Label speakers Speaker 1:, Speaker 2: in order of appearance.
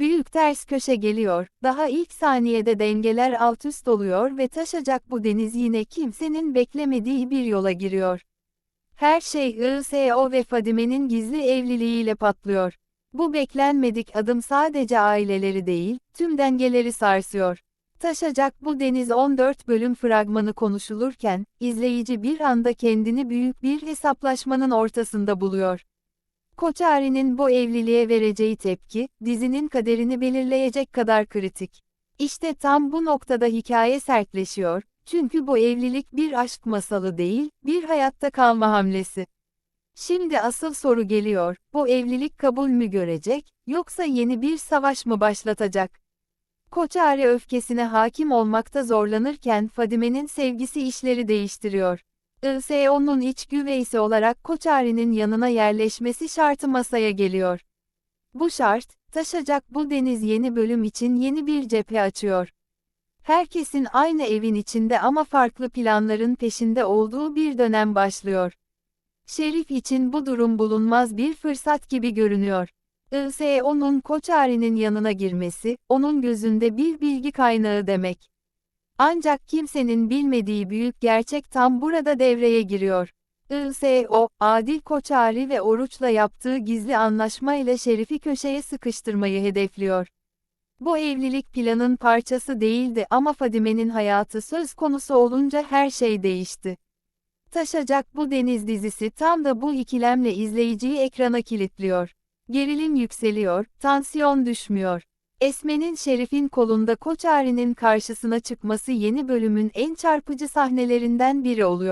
Speaker 1: Büyük ters köşe geliyor, daha ilk saniyede dengeler alt üst oluyor ve taşacak bu deniz yine kimsenin beklemediği bir yola giriyor. Her şey ISO ve Fadime'nin gizli evliliğiyle patlıyor. Bu beklenmedik adım sadece aileleri değil, tüm dengeleri sarsıyor. Taşacak bu deniz 14 bölüm fragmanı konuşulurken, izleyici bir anda kendini büyük bir hesaplaşmanın ortasında buluyor. Koçari'nin bu evliliğe vereceği tepki, dizinin kaderini belirleyecek kadar kritik. İşte tam bu noktada hikaye sertleşiyor, çünkü bu evlilik bir aşk masalı değil, bir hayatta kalma hamlesi. Şimdi asıl soru geliyor, bu evlilik kabul mü görecek, yoksa yeni bir savaş mı başlatacak? Koçari öfkesine hakim olmakta zorlanırken Fadime'nin sevgisi işleri değiştiriyor. ISO'nun iç güveysi olarak Koçari'nin yanına yerleşmesi şartı masaya geliyor. Bu şart, taşacak bu deniz yeni bölüm için yeni bir cephe açıyor. Herkesin aynı evin içinde ama farklı planların peşinde olduğu bir dönem başlıyor. Şerif için bu durum bulunmaz bir fırsat gibi görünüyor. ISO'nun Koçari'nin yanına girmesi, onun gözünde bir bilgi kaynağı demek. Ancak kimsenin bilmediği büyük gerçek tam burada devreye giriyor. ISO, Adil Koçari ve Oruç'la yaptığı gizli anlaşma ile Şerif'i köşeye sıkıştırmayı hedefliyor. Bu evlilik planın parçası değildi ama Fadime'nin hayatı söz konusu olunca her şey değişti. Taşacak bu deniz dizisi tam da bu ikilemle izleyiciyi ekrana kilitliyor. Gerilim yükseliyor, tansiyon düşmüyor. Esme'nin Şerif'in kolunda Koçari'nin karşısına çıkması yeni bölümün en çarpıcı sahnelerinden biri oluyor.